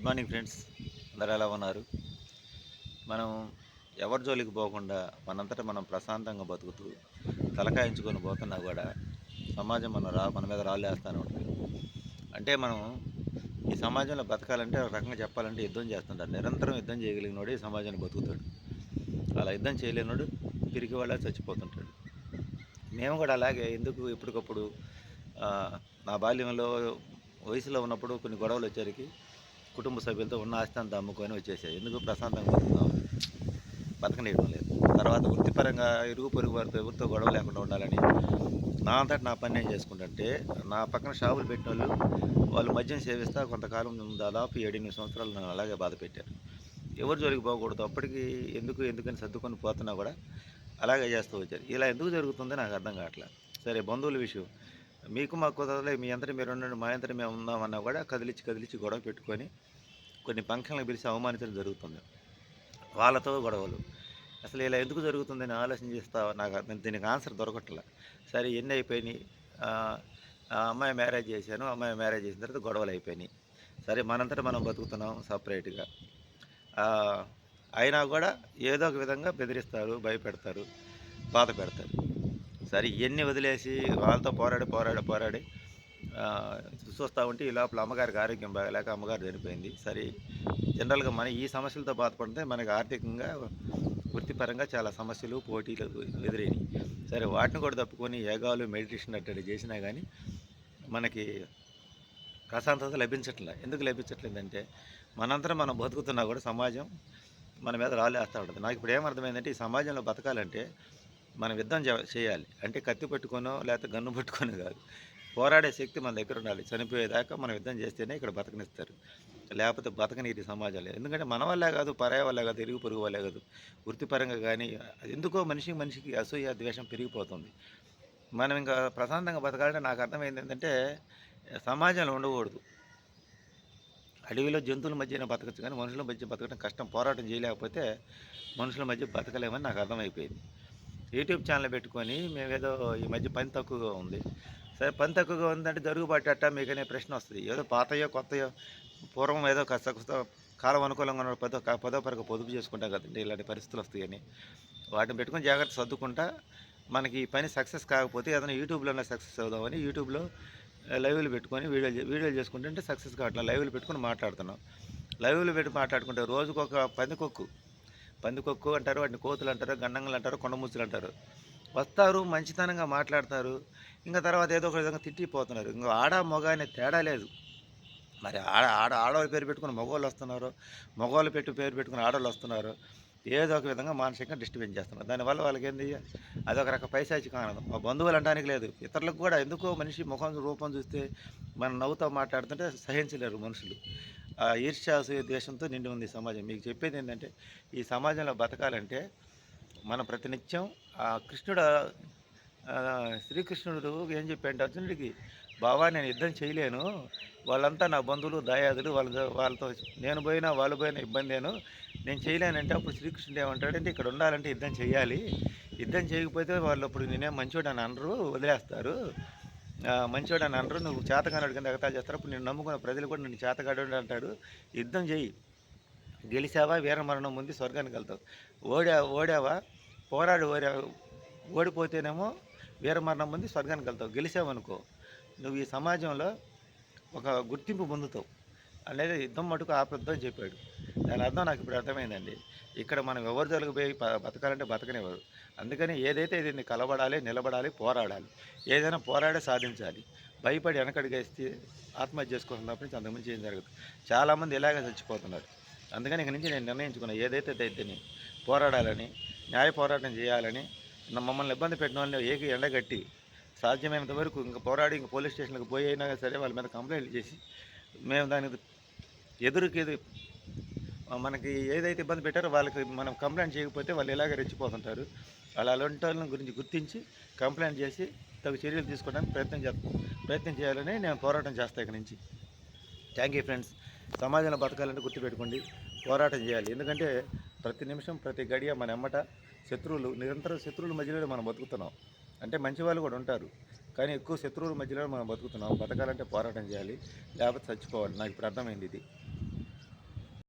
Good morning friends. అందరు ఎలా ఉన్నారు? మనం ఎవరి జోలికి పోకుండా మనంతటా మనం ప్రశాంతంగా బతుకుతూ తలకాయించుకొని పోతున్నా కూడా సమాజం మన రా మన మీద రాళ్ళు వేస్తూనే ఉంటుంది. అంటే మనం ఈ సమాజంలో బతకాలంటే ఒక రకంగా చెప్పాలంటే యుద్ధం చేస్తుంటారు నిరంతరం యుద్ధం చేయగలిగినోడు ఈ సమాజాన్ని బతుకుతాడు. అలా యుద్ధం చేయలేనోడు తిరిగి వాళ్ళ చచ్చిపోతుంటాడు. మేము కూడా అలాగే ఎందుకు ఎప్పటికప్పుడు నా బాల్యంలో వయసులో ఉన్నప్పుడు కొన్ని గొడవలు వచ్చేసరికి కుటుంబ సభ్యులతో ఉన్న ఆస్తి అంతా అమ్ముకొని వచ్చేసాయి. ఎందుకు ప్రశాంతంగా బతుకుతాం ఇవ్వడం లేదు. తర్వాత వృత్తిపరంగా ఇరుగు పొరుగు వారితో ఎవరితో గొడవ లేకుండా ఉండాలని నా అంతటి నా పని నేను చేసుకుంటుంటే నా పక్కన షాపులు పెట్టిన వాళ్ళు వాళ్ళు మద్యం సేవిస్తా కొంతకాలం దాదాపు ఏడెనిమిది సంవత్సరాలు నన్ను అలాగే బాధ పెట్టారు. ఎవరు జోలికి పోకూడదు అప్పటికి ఎందుకు ఎందుకని సర్దుకొని పోతున్నా కూడా అలాగే చేస్తూ వచ్చారు. ఇలా ఎందుకు జరుగుతుందో నాకు అర్థం కావట్లేదు. సరే బంధువుల విషయం. మీకు మాకు కుదరలే మీ అంతటి మీరు ఉండండి మా అంతటి మేము ఉందామన్నా కూడా కదిలిచ్చి కదిలిచ్చి గొడవ పెట్టుకొని కొన్ని ఫంక్షన్లకు పిలిచి అవమానించడం జరుగుతుంది. వాళ్ళతో గొడవలు. అసలు ఇలా ఎందుకు జరుగుతుందని ఆలోచన చేస్తా నాకు దీనికి ఆన్సర్ దొరకట్లే. సరే ఎన్ని అయిపోయినాయి? అమ్మాయి మ్యారేజ్ చేశాను అమ్మాయి మ్యారేజ్ చేసిన తర్వాత గొడవలు అయిపోయినాయి. సరే మనంతటా మనం బతుకుతున్నాం సపరేట్గా. అయినా కూడా ఏదో ఒక విధంగా బెదిరిస్తారు భయపెడతారు బాధ పెడతారు. సరే ఇవన్నీ వదిలేసి వాళ్ళతో పోరాడి పోరాడి పోరాడి చూస్తూ ఉంటే ఈ లోపల అమ్మగారికి ఆరోగ్యం బాగలేక అమ్మగారు చనిపోయింది. సరే జనరల్గా మన ఈ సమస్యలతో బాధపడితే మనకి ఆర్థికంగా వృత్తిపరంగా చాలా సమస్యలు పోటీలు ఎదురైనాయి. సరే వాటిని కూడా తప్పుకొని యోగాలు మెడిటేషన్ అట్టడి చేసినా కానీ మనకి ప్రశాంతత లభించట్లే. ఎందుకు లభించట్లేదంటే మనంతరం మనం బతుకుతున్నా కూడా సమాజం మన మీద రాలేస్తూ ఉంటుంది. నాకు ఇప్పుడు ఏమర్థమైందంటే ఈ సమాజంలో బతకాలంటే మనం యుద్ధం చేయాలి. అంటే కత్తి పట్టుకొనో లేకపోతే గన్ను పట్టుకొనో కాదు. పోరాడే శక్తి మన దగ్గర ఉండాలి. చనిపోయేదాకా మనం యుద్ధం చేస్తేనే ఇక్కడ బతకనిస్తారు. లేకపోతే బతకనీటి సమాజంలో ఎందుకంటే మన వల్లే కాదు పరాయ వల్లే కాదు ఇరుగు పొరుగు వల్లే కాదు. వృత్తిపరంగా కానీ ఎందుకో మనిషికి మనిషికి అసూయ ద్వేషం పెరిగిపోతుంది. మనం ఇంకా ప్రశాంతంగా బతకాలంటే నాకు అర్థమైంది ఏంటంటే సమాజంలో ఉండకూడదు. అడవిలో జంతువుల మధ్యన బతకచ్చు కానీ మనుషుల మధ్య బతకడం కష్టం. పోరాటం చేయలేకపోతే మనుషుల మధ్య బతకలేమని నాకు అర్థమైపోయింది. యూట్యూబ్ ఛానల్ పెట్టుకొని మేమేదో ఈ మధ్య పని తక్కువగా ఉంది. సరే పని తక్కువగా ఉందంటే జరుగుబాటు అట్ట మీకనే ప్రశ్న వస్తుంది. ఏదో పాతయో కొత్తయో పూర్వం ఏదో కాస్త కాలం అనుకూలంగా ఉన్న పదో పదో పరకు పొదుపు చేసుకుంటాం కదండి ఇలాంటి పరిస్థితులు వస్తాయని. వాటిని పెట్టుకొని జాగ్రత్త సర్దుకుంటా మనకి ఈ పని సక్సెస్ కాకపోతే ఏదైనా యూట్యూబ్లోనే సక్సెస్ అవుదామని యూట్యూబ్లో లైవ్లు పెట్టుకొని వీడియోలు వీడియోలు చేసుకుంటుంటే సక్సెస్ కావట్లేదు. లైవ్లు పెట్టుకొని మాట్లాడుతున్నాం. లైవ్లు పెట్టి మాట్లాడుకుంటే రోజుకొక పందికొక్కు పందికొక్కు అంటారు వాటిని కోతులు అంటారు గండంగులు అంటారు కొండముసులు అంటారు. వస్తారు మంచితనంగా మాట్లాడతారు. ఇంకా తర్వాత ఏదో ఒక విధంగా తిట్టిపోతున్నారు. ఇంకా ఆడ మగ అనే తేడా లేదు. మరి ఆడ ఆడ ఆడవాళ్ళు పేరు పెట్టుకుని మగవాళ్ళు వస్తున్నారు. మగవాళ్ళు పెట్టి పేరు పెట్టుకుని ఆడవాళ్ళు వస్తున్నారు. ఏదో ఒక విధంగా మానసికంగా డిస్టర్బెన్స్ చేస్తున్నారు. దానివల్ల వాళ్ళకి ఏంది అదొక రక పైశాచిక ఆనందం. మా బంధువులు అంటానికి లేదు. ఇతరులకు కూడా ఎందుకో మనిషి ముఖం రూపం చూస్తే మనం నవ్వుతో మాట్లాడుతుంటే సహించలేరు మనుషులు. ఆ ఈర్ష్యాసు ద్వేషంతో నిండి ఉంది సమాజం. మీకు చెప్పేది ఏంటంటే ఈ సమాజంలో బతకాలంటే మన ప్రతినిత్యం ఆ కృష్ణుడు శ్రీకృష్ణుడు ఏం చెప్పాడు అర్జునుడికి బావా నేను యుద్ధం చేయలేను. వాళ్ళంతా నా బంధువులు దాయాదులు వాళ్ళ వాళ్ళతో నేను పోయినా వాళ్ళు పోయినా ఇబ్బందేను నేను చేయలేనంటే అప్పుడు శ్రీకృష్ణుడు ఏమంటాడంటే ఇక్కడ ఉండాలంటే యుద్ధం చేయాలి. యుద్ధం చేయకపోతే వాళ్ళు అప్పుడు నేనేం మంచోడు అని అనరు వదిలేస్తారు. మంచివాడు అని అనరు. నువ్వు చేతగాడు కింద ఎగతాలు చేస్తారు. అప్పుడు నేను నమ్ముకున్న ప్రజలు కూడా నేను చేతగాడు అంటాడు. యుద్ధం చేయి గెలిచావా? వీరమరణం ముందు స్వర్గానికి వెళ్తావు. ఓడా ఓడావా? పోరాడు ఓడా ఓడిపోతేనేమో వీరమరణం ముందు స్వర్గానికి వెళ్తావు. గెలిచావనుకో నువ్వు ఈ సమాజంలో ఒక గుర్తింపు పొందుతావు. అనేది యుద్ధం మటుకు ఆపొద్దు అని చెప్పాడు. దాని అర్థం నాకు ఇప్పుడు అర్థమైందండి. ఇక్కడ మనం ఎవరు జోలికి పోయి బతకాలంటే బతకనివ్వరు. అందుకని ఏదైతే దీన్ని కలబడాలి నిలబడాలి పోరాడాలి ఏదైనా పోరాడే సాధించాలి భయపడి వెనకడిగేస్తే ఆత్మహత్య చేసుకున్న తప్ప నుంచి అంతకుమించి ఏం జరగదు. చాలామంది ఇలాగే చచ్చిపోతున్నారు. అందుకని ఇక నుంచి నేను నిర్ణయించుకున్నా ఏదైతే దైత్యని పోరాడాలని న్యాయ పోరాటం చేయాలని మమ్మల్ని ఇబ్బంది పెట్టిన వాళ్ళని ఏకి ఎండగట్టి సాధ్యమైనంత వరకు ఇంకా పోరాడి ఇంకా పోలీస్ స్టేషన్కి పోయి అయినా సరే వాళ్ళ మీద కంప్లైంట్ చేసి మేము దానికి ఎదురుకి మనకి ఏదైతే ఇబ్బంది పెట్టారో వాళ్ళకి మనం కంప్లైంట్ చేయకపోతే వాళ్ళు ఇలాగే రెచ్చిపోతుంటారు. అలా అలాంటి వాళ్ళని గురించి గుర్తించి కంప్లైంట్ చేసి తగు చర్యలు తీసుకోవడానికి ప్రయత్నం చేస్తాను ప్రయత్నం చేయాలని నేను పోరాటం చేస్తాను ఇక నుంచి. Thank you friends. సమాజంలో బతకాలంటే గుర్తుపెట్టుకోండి పోరాటం చేయాలి. ఎందుకంటే ప్రతి నిమిషం ప్రతి గడియ మన ఎమ్మట శత్రువులు నిరంతరం శత్రువుల మధ్యలో మనం బతుకుతున్నాం. అంటే మంచి వాళ్ళు కూడా ఉంటారు. కానీ ఎక్కువ శత్రువుల మధ్యలో మనం బతుకుతున్నాం. బతకాలంటే పోరాటం చేయాలి. లేకపోతే చచ్చిపోవాలి. నాకు ఇప్పుడు అర్థమైంది ఇది.